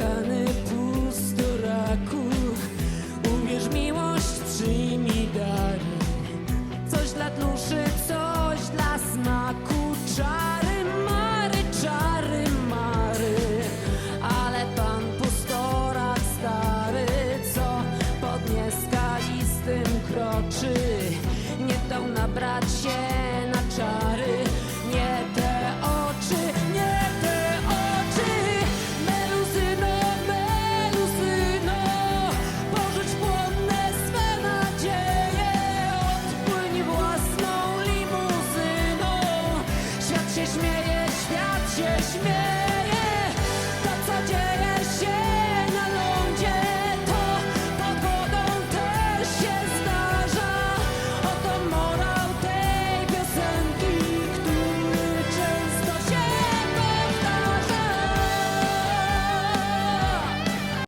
kochany pustoraku Uwierz miłość, przyjmij dary Coś dla duszy, coś dla smaku. Czary, mary, czary, mary. Ale pan pustorak stary Co pod nieskalistym kroczy. Nie dał nabrać się się śmieje, świat się śmieje.